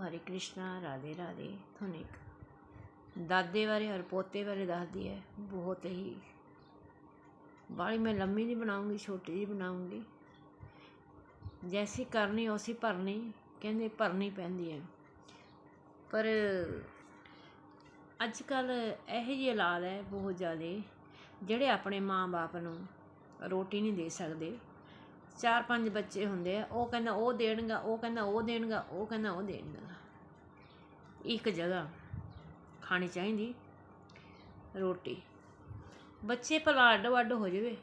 ਹਰੇ ਕ੍ਰਿਸ਼ਨਾ, ਰਾਧੇ ਰਾਧੇ। ਤੁਹਾਨੂੰ ਇੱਕ ਦਾਦੇ ਬਾਰੇ ਔਰ ਪੋਤੇ ਬਾਰੇ ਦੱਸਦੀ ਹੈ। ਬਹੁਤ ਹੀ ਬਾਲੀ ਮੈਂ ਲੰਮੀ ਨਹੀਂ ਬਣਾਉਂਗੀ, ਛੋਟੀ ਜਿਹੀ ਬਣਾਉਂਗੀ। ਜੈਸੀ ਕਰਨੀ ਉਸੇ ਭਰਨੀ, ਕਹਿੰਦੇ ਭਰਨੀ ਪੈਂਦੀ ਹੈ। ਪਰ ਅੱਜ ਕੱਲ ਇਹੋ ਜਿਹੀ ਔਲਾਦ ਹੈ ਬਹੁਤ ਜ਼ਿਆਦਾ, ਜਿਹੜੇ ਆਪਣੇ ਮਾਂ-ਬਾਪ ਨੂੰ ਰੋਟੀ ਨਹੀਂ ਦੇ ਸਕਦੇ। ਚਾਰ ਪੰਜ ਬੱਚੇ ਹੁੰਦੇ ਆ, ਉਹ ਕਹਿੰਦਾ ਉਹ ਦੇਣਗਾ, ਉਹ ਕਹਿੰਦਾ ਉਹ ਦੇਣਗਾ, ਉਹ ਕਹਿੰਦਾ ਉਹ ਦੇਣਗਾ। ਇੱਕ ਜਗ੍ਹਾ ਖਾਣੀ ਚਾਹੀਦੀ, ਰੋਟੀ। ਬੱਚੇ ਭਲਾ ਅੱਡ ਵੱਡ ਹੋ ਜਾਵੇ,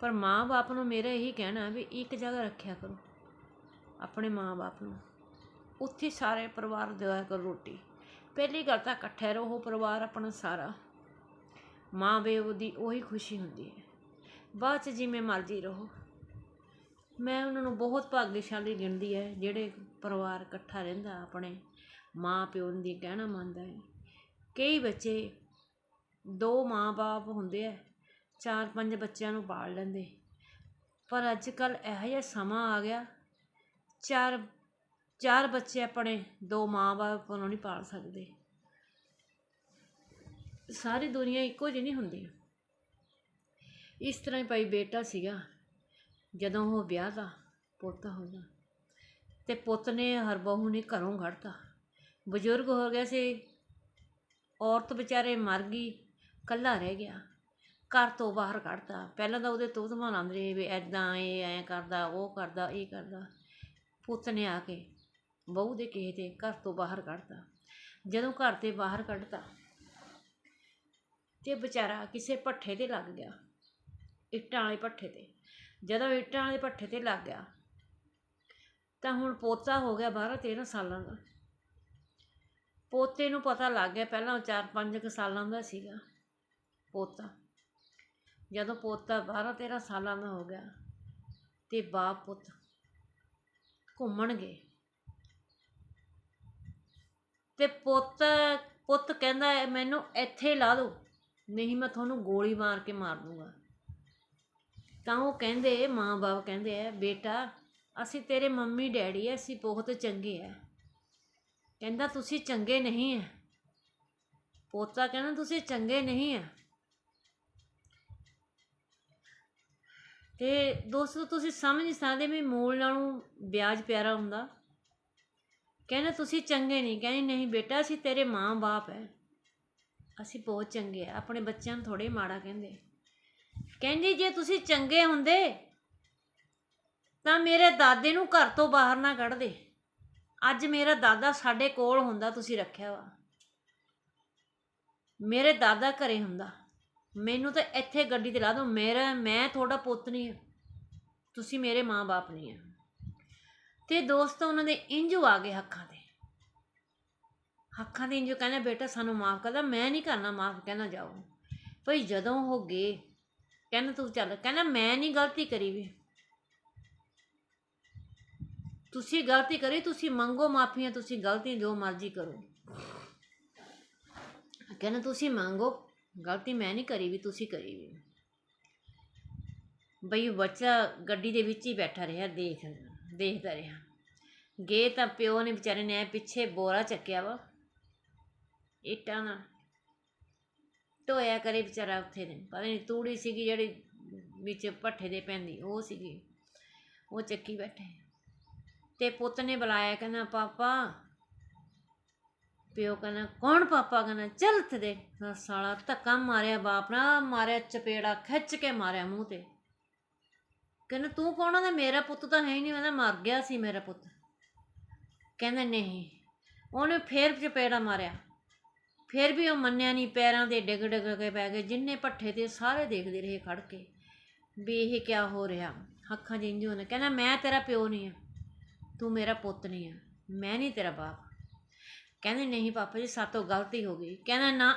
ਪਰ ਮਾਂ-ਬਾਪ ਨੂੰ ਮੇਰਾ ਇਹੀ ਕਹਿਣਾ ਵੀ ਇੱਕ ਜਗ੍ਹਾ ਰੱਖਿਆ ਕਰੋ, ਆਪਣੇ ਮਾਂ-ਬਾਪ ਨੂੰ। ਉੱਥੇ ਸਾਰੇ ਪਰਿਵਾਰ ਦਿਆ ਕਰੋ ਰੋਟੀ। ਪਹਿਲੀ ਗੱਲ ਤਾਂ ਇਕੱਠੇ ਰਹੋ ਪਰਿਵਾਰ ਆਪਣਾ ਸਾਰਾ। ਮਾਂ ਪਿਓ ਦੀ ਉਹੀ ਖੁਸ਼ੀ ਹੁੰਦੀ ਹੈ। ਬਾਅਦ ਚ ਜਿਵੇਂ ਮਰਜ਼ੀ ਰਹੋ। ਮੈਂ ਉਹਨਾਂ ਨੂੰ ਬਹੁਤ ਭਾਗਸ਼ਾਲੀ ਗਿਣਦੀ ਹੈ, ਜਿਹੜੇ ਪਰਿਵਾਰ ਇਕੱਠਾ ਰਹਿੰਦਾ ਆਪਣੇ ਮਾਂ ਪਿਓ ਦੀ ਕਹਿਣਾ ਮੰਨਦਾ ਹੈ। ਕਈ ਬੱਚੇ ਦੋ ਮਾਂ-ਬਾਪ ਹੁੰਦੇ ਆ, ਚਾਰ ਪੰਜ ਬੱਚਿਆਂ ਨੂੰ ਪਾਲ ਲੈਂਦੇ। ਪਰ ਅੱਜ ਕੱਲ੍ਹ ਇਹੋ ਜਿਹਾ ਸਮਾਂ ਆ ਗਿਆ, ਚਾਰ ਚਾਰ ਬੱਚੇ ਆਪਣੇ ਦੋ ਮਾਂ-ਬਾਪ ਨੂੰ ਨਹੀਂ ਪਾਲ ਸਕਦੇ। ਸਾਰੀ ਦੁਨੀਆ ਇੱਕੋ ਜਿਹੀ ਨਹੀਂ ਹੁੰਦੀ। ਇਸ ਤਰ੍ਹਾਂ ਹੀ ਭਾਈ ਬੇਟਾ ਸੀਗਾ। ਜਦੋਂ ਉਹ ਵਿਆਹ ਦਾ ਪੁੱਤ ਹੋਇਆ ਤੇ ਪੁੱਤ ਨੇ ਹਰ ਬਹੂ ਨੇ ਘਰੋਂ ਘੜਤਾ ਬਜ਼ੁਰਗ ਹੋ ਗਿਆ ਸੀ, ਔਰਤ ਵਿਚਾਰੇ ਮਰ ਗਈ ਕੱਲਾ ਰਹਿ ਗਿਆ, ਘਰ ਤੋਂ ਬਾਹਰ ਕੱਢਤਾ। ਪਹਿਲਾਂ ਤਾਂ ਉਹਦੇ ਤੋਂ ਧਮਾਨ ਵੀ ਐਦਾਂ ਇਹ ਐਂ ਕਰਦਾ, ਉਹ ਕਰਦਾ, ਇਹ ਕਰਦਾ। ਪੁੱਤ ਨੇ ਆ ਕੇ ਬਹੂ ਦੇ ਕਿਸੇ ਤੇ ਘਰ ਤੋਂ ਬਾਹਰ ਕੱਢਤਾ। ਜਦੋਂ ਘਰ ਤੇ ਬਾਹਰ ਕੱਢਤਾ ਤੇ ਵਿਚਾਰਾ ਕਿਸੇ ਪੱਠੇ ਤੇ ਲੱਗ ਗਿਆ, ਇੱਟਾਂ ਵਾਲੇ ਪੱਠੇ ਤੇ। ਜਦੋਂ ਇੱਟਾਂ ਵਾਲੇ ਭੱਠੇ ਤੇ ਲੱਗ ਗਿਆ, ਤਾਂ ਹੁਣ ਪੋਤਾ ਹੋ ਗਿਆ 12 13 ਸਾਲਾਂ ਦਾ। ਪੋਤੇ ਨੂੰ ਪਤਾ ਲੱਗ ਗਿਆ ਪਹਿਲਾਂ 4-5 ਕੁ ਸਾਲਾਂ ਦਾ ਸੀਗਾ ਪੋਤਾ। ਜਦੋਂ ਪੋਤਾ 12 13 ਸਾਲਾਂ ਦਾ ਹੋ ਗਿਆ ਤੇ ਬਾਪ ਪੁੱਤ ਘੁੰਮਣ ਗਏ। ਤੇ ਪੁੱਤ ਪੁੱਤ ਕਹਿੰਦਾ ਮੈਨੂੰ ਇੱਥੇ ਲਾ ਦਿਓ, ਨਹੀਂ ਮੈਂ ਤੁਹਾਨੂੰ ਗੋਲੀ ਮਾਰ ਕੇ ਮਾਰ ਦੂੰਗਾ। ਤਾਂ ਉਹ ਕਹਿੰਦੇ, ਮਾਂ-ਬਾਪ ਕਹਿੰਦੇ ਆ ਬੇਟਾ, ਅਸੀਂ ਤੇਰੇ ਮੰਮੀ, ਡੈਡੀ ਐ, ਅਸੀਂ ਬਹੁਤ ਚੰਗੇ ਐ। ਕਹਿੰਦਾ, ਤੁਸੀਂ ਚੰਗੇ ਨਹੀਂ ਐ। ਪੋਤਾ ਕਹਿੰਦਾ, ਤੁਸੀਂ ਚੰਗੇ ਨਹੀਂ ਐ। ਤੇ ਦੋਸਤੋ, ਤੁਸੀਂ ਸਮਝ ਨਹੀਂ ਸਕਦੇ ਵੀ ਮੂਲ ਨਾਲੋਂ ਵਿਆਜ ਪਿਆਰਾ ਹੁੰਦਾ। ਕਹਿੰਦਾ, ਤੁਸੀਂ ਚੰਗੇ ਨਹੀਂ। ਕਹਿੰਦੀ, ਨਹੀਂ ਬੇਟਾ, ਅਸੀਂ ਤੇਰੇ ਮਾਂ-ਬਾਪ ਐ। ਅਸੀਂ ਬਹੁਤ ਚੰਗੇ ਆ ਆਪਣੇ ਬੱਚਿਆਂ ਨੂੰ ਥੋੜੇ ਮਾੜਾ ਕਹਿੰਦੇ। ਕਹਿੰਦੀ ਜੇ ਤੁਸੀਂ ਚੰਗੇ ਹੁੰਦੇ, ਤਾਂ ਮੇਰੇ ਦਾਦੇ ਨੂੰ ਘਰ ਤੋਂ ਬਾਹਰ ਨਾ ਕੱਢਦੇ ਅੱਜ ਮੇਰਾ ਦਾਦਾ ਸਾਡੇ ਕੋਲ ਹੁੰਦਾ, ਤੁਸੀਂ ਰੱਖਿਆ ਵਾ। ਮੇਰੇ ਦਾਦਾ ਘਰੇ ਹੁੰਦਾ। ਮੈਨੂੰ ਤਾਂ ਇੱਥੇ ਗੱਡੀ ਤੇ ਲਾ ਦਿਓ। ਮੇਰਾ, ਮੈਂ ਤੁਹਾਡਾ ਪੁੱਤ ਨਹੀਂ ਹਾਂ ਤੁਸੀਂ ਮੇਰੇ ਮਾਂ-ਬਾਪ ਨਹੀਂ ਆ। ਤੇ ਦੋਸਤੋ ਉਹਨਾਂ ਦੇ ਇੰਜੂ ਆ ਗਏ ਹੱਖਾਂ ਤੇ। ਅੱਖਾਂ ਦੇ ਇੰਜੂ ਕਹਿੰਦਾ, ਬੇਟਾ ਸਾਨੂੰ ਮਾਫ ਕਰਦਾ ਮੈਂ ਨਹੀਂ ਕਰਨਾ, ਮਾਫ ਕਹਿੰਦਾ ਜਾਓ। ਭਈ ਜਦੋਂ ਉਹ ਗਏ ਕਹਿੰਦਾ ਤੂੰ ਚੱਲ ਕਹਿੰਦਾ ਮੈਂ ਨਹੀਂ ਗਲਤੀ ਕਰੀ ਵੀ। ਤੁਸੀਂ ਗਲਤੀ ਕਰੀ, ਤੁਸੀਂ ਮੰਗੋ ਮਾਫੀਆਂ, ਤੁਸੀਂ ਗਲਤੀ ਜੋ ਮਰਜ਼ੀ ਕਰੋ। ਕਹਿੰਦਾ ਤੁਸੀਂ ਮੰਗੋ, ਗਲਤੀ ਮੈਂ ਨਹੀਂ ਕਰੀ ਵੀ, ਤੁਸੀਂ ਕਰੀ ਵੀ। ਬਈ ਬੱਚਾ ਗੱਡੀ ਦੇ ਵਿੱਚ ਹੀ ਬੈਠਾ ਰਿਹਾ, ਦੇਖ, ਦੇਖਦਾ ਰਿਹਾ। ਗਏ ਤਾਂ ਪਿਓ ਨੇ ਵਿਚਾਰੇ ਨੇ ਪਿੱਛੇ ਬੋਰਾ ਚੱਕਿਆ ਵਾ। ਇੱਟਾਂ ਨਾਲ। ਢੋਇਆ ਕਰੇ ਵਿਚਾਰਾ ਉੱਥੇ ਨੇ। ਪਤਾ ਨਹੀਂ ਤੂੜੀ ਸੀਗੀ ਜਿਹੜੀ ਵਿੱਚ ਭੱਠੇ ਦੇ ਪੈਂਦੀ, ਉਹ ਸੀਗੀ। ਉਹ ਚੱਕੀ ਬੈਠੇ। ਤੇ ਪੁੱਤ ਨੇ ਬੁਲਾਇਆ, ਕਹਿੰਦਾ, ਪਾਪਾ। ਪਿਓ ਕਹਿੰਦਾ, ਕੌਣ ਪਾਪਾ? ਕਹਿੰਦਾ ਚੱਲ ਤੇ ਦੇ ਸਾਲਾ ਧੱਕਾ ਮਾਰਿਆ ਬਾਪ ਨਾ, ਮਾਰਿਆ ਚਪੇੜਾ, ਖਿੱਚ ਕੇ ਮਾਰਿਆ ਮੂੰਹ ਤੇ। ਕਹਿੰਦਾ, ਤੂੰ ਕੌਣ ਆ? ਮੇਰਾ ਪੁੱਤ ਤਾਂ ਹੈ ਹੀ ਨਹੀਂ। ਕਹਿੰਦਾ ਮਰ ਗਿਆ ਸੀ ਮੇਰਾ ਪੁੱਤ। ਕਹਿੰਦਾ, ਨਹੀਂ। ਉਹਨੇ ਫੇਰ ਚਪੇੜਾ ਮਾਰਿਆ। ਫਿਰ ਵੀ ਉਹ ਮੰਨਿਆ ਨਹੀਂ, ਪੈਰਾਂ ਦੇ ਡਿੱਗ ਡਿੱਗ ਕੇ ਪੈ ਗਏ, ਜਿੰਨੇ ਪੱਠੇ ਤੇ ਸਾਰੇ ਦੇਖਦੇ ਰਹੇ ਖੜ ਕੇ, ਵੀ ਇਹ ਕਿਆ ਹੋ ਰਿਹਾ? ਅੱਖਾਂ 'ਚ ਇੰਜ ਹੋਣਾ ਕਹਿੰਦਾ, ਮੈਂ ਤੇਰਾ ਪਿਓ ਨਹੀਂ ਆ ਤੂੰ ਮੇਰਾ ਪੁੱਤ ਨਹੀਂ ਆ ਮੈਂ ਨਹੀਂ ਤੇਰਾ ਬਾਪ। ਕਹਿੰਦੇ, ਨਹੀਂ ਪਾਪਾ ਜੀ, ਸਾਤੋਂ ਗਲਤੀ ਹੋ ਗਈ। ਕਹਿੰਦਾ, ਨਾ,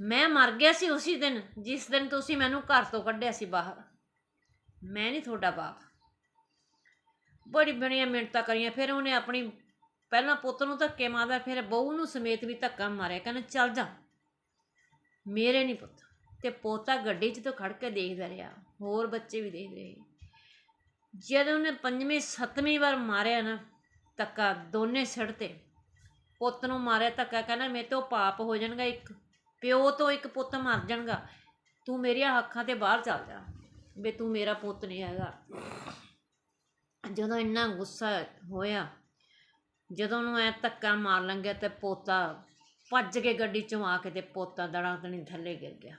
ਮੈਂ ਮਰ ਗਿਆ ਸੀ ਉਸੇ ਦਿਨ, ਜਿਸ ਦਿਨ ਤੁਸੀਂ ਮੈਨੂੰ ਘਰ ਤੋਂ ਕੱਢਿਆ ਸੀ ਬਾਹਰ। ਮੈਂ ਨਹੀਂ ਤੁਹਾਡਾ ਬਾਪ। ਬੜੀ ਬੜੀਆਂ ਮਿੰਟਾਂ ਕਰੀਆਂ, ਫਿਰ ਉਹਨੇ ਆਪਣੀ ਪਹਿਲਾਂ ਪੁੱਤ ਨੂੰ ਧੱਕੇ ਮਾਰਦਾ, ਫਿਰ ਬਹੂ ਨੂੰ ਸਮੇਤ ਵੀ ਧੱਕਾ ਮਾਰਿਆ, ਕਹਿੰਦਾ, ਚੱਲ ਜਾ। ਮੇਰੇ ਨਹੀਂ ਪੁੱਤ, ਤੇ ਪੋਤਾ ਗੱਡੀ 'ਚ ਤੋਂ ਖੜ ਕੇ ਦੇਖਦਾ ਰਿਹਾ, ਹੋਰ ਬੱਚੇ ਵੀ ਦੇਖਦੇ ਰਹੇ। ਜਦੋਂ ਉਹਨੇ ਪੰਜਵੀਂ, ਸੱਤਵੀਂ ਵਾਰ ਮਾਰਿਆ ਨਾ, ਧੱਕਾ ਦੋਨੇ ਸਿਰ ਤੇ। ਪੁੱਤ ਨੂੰ ਮਾਰਿਆ, ਧੱਕਾ ਕਹਿੰਦਾ, ਮੇਰੇ ਤੋਂ ਪਾਪ ਹੋ ਜਾਣਗਾ ਇੱਕ, ਪਿਓ ਤੋਂ ਇੱਕ ਪੁੱਤ ਮਰ ਜਾਣਗਾ। ਤੂੰ ਮੇਰੀਆਂ ਅੱਖਾਂ ਤੇ ਬਾਹਰ ਚੱਲ ਜਾ, ਵੀ ਤੂੰ ਮੇਰਾ ਪੁੱਤ ਨਹੀਂ ਹੈਗਾ। ਜਦੋਂ ਇੰਨਾ ਗੁੱਸਾ ਹੋਇਆ ਜਦੋਂ ਉਹਨੂੰ ਐ ਧੱਕਾ ਮਾਰ ਲੰਗਿਆ ਤੇ ਪੋਤਾ ਭੱਜ ਕੇ ਗੱਡੀ ਚੋਂ ਆ ਕੇ ਤੇ ਪੋਤਾ ਦੜਾ ਤਣੀ ਥੱਲੇ ਗਿਰ ਗਿਆ।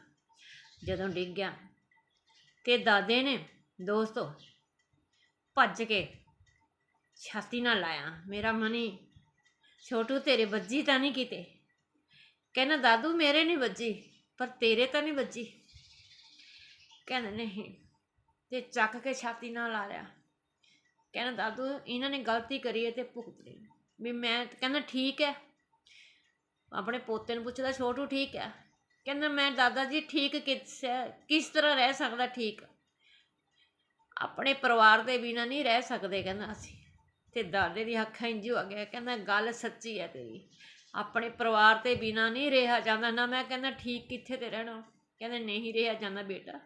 ਜਦੋਂ ਡਿੱਗ ਗਿਆ ਤੇ ਦਾਦੇ ਨੇ ਦੋਸਤੋ ਭੱਜ ਕੇ ਛਾਤੀ ਨਾਲ ਲਾਇਆ, ਮੇਰਾ ਮਨੀ, ਛੋਟੂ ਤੇਰੇ ਵੱਜੀ ਤਾਂ ਨਹੀਂ ਕਿਤੇ? ਕਹਿੰਦਾ, ਦਾਦੂ ਮੇਰੇ ਨਹੀਂ ਵੱਜੀ, ਪਰ ਤੇਰੇ ਤਾਂ ਨਹੀਂ ਵੱਜੀ। ਕਹਿੰਦਾ, ਨਹੀਂ। ਤੇ ਚੱਕ ਕੇ ਛਾਤੀ ਨਾਲ ਲਾ ਲਿਆ। ਕਹਿੰਦਾ, ਦਾਦੂ, ਇਹਨਾਂ ਨੇ ਗਲਤੀ ਕਰੀ ਹੈ ਤੇ ਭੁਗਤ ਲਈ। ਵੀ ਮੈਂ ਕਹਿੰਦਾ ਠੀਕ ਹੈ। ਆਪਣੇ ਪੋਤੇ ਨੂੰ ਪੁੱਛਦਾ, ਛੋਟੂ ਠੀਕ ਹੈ? ਕਹਿੰਦਾ ਮੈਂ ਦਾਦਾ ਜੀ ਠੀਕ ਕਿਸ ਕਿਸ ਤਰ੍ਹਾਂ ਰਹਿ ਸਕਦਾ ਠੀਕ? ਆਪਣੇ ਪਰਿਵਾਰ ਦੇ ਬਿਨਾ ਨਹੀਂ ਰਹਿ ਸਕਦੇ, ਕਹਿੰਦਾ ਅਸੀਂ। ਤੇ ਦਾਦੇ ਦੀ ਅੱਖਾਂ ਇੰਜ ਹੋ ਗਿਆ ਕਹਿੰਦਾ ਗੱਲ ਸੱਚੀ ਹੈ ਤੇਰੀ। ਆਪਣੇ ਪਰਿਵਾਰ ਤੇ ਬਿਨਾ ਨਹੀਂ ਰਿਹਾ ਜਾਂਦਾ, ਨਾ ਮੈਂ ਕਹਿੰਦਾ ਠੀਕ ਕਿੱਥੇ ਤੇ ਰਹਿਣਾ। ਕਹਿੰਦਾ ਨਹੀਂ ਰਿਹਾ ਜਾਂਦਾ ਬੇਟਾ।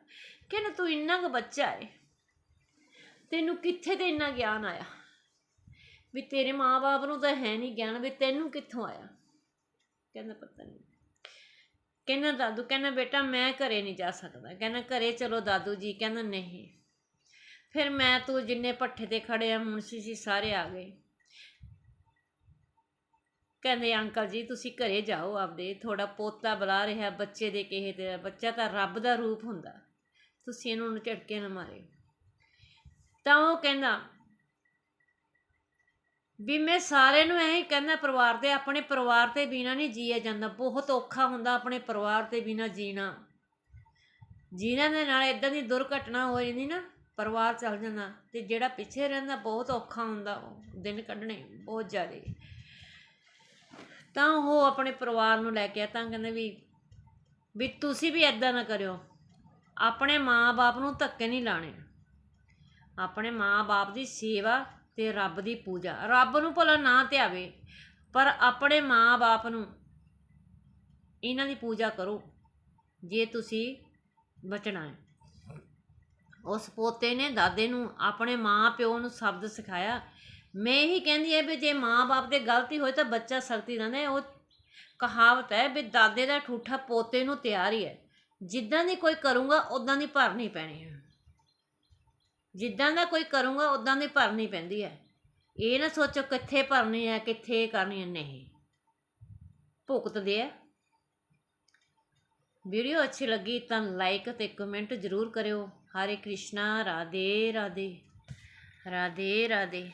ਕਹਿੰਦਾ ਤੂੰ ਇੰਨਾ ਕੁ ਬੱਚਾ ਹੈ ਤੈਨੂੰ ਕਿੱਥੇ ਤੇ ਇੰਨਾ ਗਿਆਨ ਆਇਆ? ਵੀ ਤੇਰੇ ਮਾਪੇ ਨੂੰ ਤਾਂ ਹੈ ਨਹੀਂ ਗਿਆਨ ਵੀ ਤੈਨੂੰ ਕਿੱਥੋਂ ਆਇਆ? ਕਹਿੰਦਾ, ਪਤਾ ਨਹੀਂ ਕਹਿੰਦਾ, ਦਾਦੂ, ਕਹਿੰਦਾ, ਬੇਟਾ, ਮੈਂ ਘਰੇ ਨਹੀਂ ਜਾ ਸਕਦਾ। ਕਹਿੰਦਾ, ਘਰੇ ਚਲੋ ਦਾਦੂ ਜੀ। ਕਹਿੰਦਾ, ਨਹੀਂ। ਫਿਰ ਮੈਂ ਤੂੰ ਜਿੰਨੇ ਪੱਠੇ ਤੇ ਖੜੇ ਆ, ਮੁਨਸੀ ਸੀ ਸਾਰੇ ਆ ਗਏ। ਕਹਿੰਦੇ, ਅੰਕਲ ਜੀ, ਤੁਸੀਂ ਘਰੇ ਜਾਓ ਆਪਦੇ। ਥੋੜਾ ਪੋਤਾ ਬੁਲਾ ਰਿਹਾ, ਬੱਚੇ ਦੇ ਕਿਹੇ ਤੇ। ਬੱਚਾ ਤਾਂ ਰੱਬ ਦਾ ਰੂਪ ਹੁੰਦਾ। ਤੁਸੀਂ ਇਹਨੂੰ ਝਟਕੇ ਨਾ ਮਾਰੇ ਤਾਂ ਉਹ ਕਹਿੰਦਾ ਵੀ ਮੈਂ ਸਾਰਿਆਂ ਨੂੰ ਇਹੀ ਕਹਿੰਦਾ ਪਰਿਵਾਰ ਦੇ, ਆਪਣੇ ਪਰਿਵਾਰ ਤੇ ਬਿਨਾ ਨਹੀਂ ਜੀਆ ਜਾਂਦਾ। ਬਹੁਤ ਔਖਾ ਹੁੰਦਾ ਆਪਣੇ ਪਰਿਵਾਰ ਤੇ ਬਿਨਾ ਜੀਣਾ। ਜੀਣਾ ਦੇ ਨਾਲ ਇਦਾਂ ਦੀ ਦੁਰਘਟਨਾ ਹੋ ਜਾਂਦੀ ਨਾ, ਪਰਿਵਾਰ ਚੱਲ ਜਾਂਦਾ ਤੇ ਜਿਹੜਾ ਪਿੱਛੇ ਰਹਿੰਦਾ ਬਹੁਤ ਔਖਾ ਹੁੰਦਾ ਉਹ ਦਿਨ ਕੱਢਣੇ ਬਹੁਤ ਜ਼ਿਆਦਾ। ਤਾਂ ਉਹ ਆਪਣੇ ਪਰਿਵਾਰ ਨੂੰ ਲੈ ਕੇ ਆ, ਤਾਂ ਕਹਿੰਦੇ ਵੀ ਵੀ ਤੁਸੀਂ ਵੀ ਇਦਾਂ ਨਾ ਕਰਿਓ। ਆਪਣੇ ਮਾਂ-ਬਾਪ ਨੂੰ ਧੱਕੇ ਨਹੀਂ ਲਾਣੇ। ਆਪਣੇ ਮਾਂ-ਬਾਪ ਦੀ ਸੇਵਾ ਤੇ ਰੱਬ ਦੀ ਪੂਜਾ। ਰੱਬ ਨੂੰ ਭਲਾ ਨਾ ਧਿਆਵੇ ਪਰ ਆਪਣੇ ਮਾਂ-ਬਾਪ ਨੂੰ ਇਹਨਾਂ ਦੀ ਪੂਜਾ ਕਰੋ, ਜੇ ਤੁਸੀਂ ਬਚਣਾ ਹੈ। ਉਸ ਪੋਤੇ ਨੇ ਦਾਦੇ ਨੂੰ ਆਪਣੇ ਮਾਂ ਪਿਓ ਨੂੰ ਸ਼ਬਦ ਸਿਖਾਇਆ। ਮੈਂ ਇਹੀ ਕਹਿੰਦੀ ਐ ਵੀ ਜੇ ਮਾਂ-ਬਾਪ ਦੇ ਗਲਤੀ ਹੋਏ ਤਾਂ ਬੱਚਾ ਸਖਤੀ ਰਹਿੰਦਾ ਉਹ ਕਹਾਵਤ ਹੈ ਵੀ ਦਾਦੇ ਦਾ ਠੂਠਾ ਪੋਤੇ ਨੂੰ ਤਿਆਰ ਹੀ ਹੈ। ਜਿੱਦਾਂ ਦੀ ਕੋਈ ਕਰੂੰਗਾ ਉਦਾਂ ਦੀ ਭਰਨੀ ਪੈਣੀ ਹੈ। ਜਿੱਦਾਂ ਦਾ ਕੋਈ ਕਰੂੰਗਾ ਉਦਾਂ ਦੀ ਭਰਨੀ ਪੈਂਦੀ ਹੈ। ਇਹ ਨਾ ਸੋਚੋ ਕਿੱਥੇ ਭਰਨੀ ਹੈ, ਕਿੱਥੇ ਕਰਨੀ ਹੈ। ਨਹੀਂ। ਭੁਗਤਦੇ ਆ। ਵੀਡੀਓ ਅੱਛੀ ਲੱਗੀ ਤਾਂ ਲਾਈਕ ਤੇ ਕਮੈਂਟ ਜ਼ਰੂਰ ਕਰਿਓ। ਹਰੇ ਕ੍ਰਿਸ਼ਨਾ, ਰਾਧੇ ਰਾਧੇ। ਰਾਧੇ ਰਾਧੇ।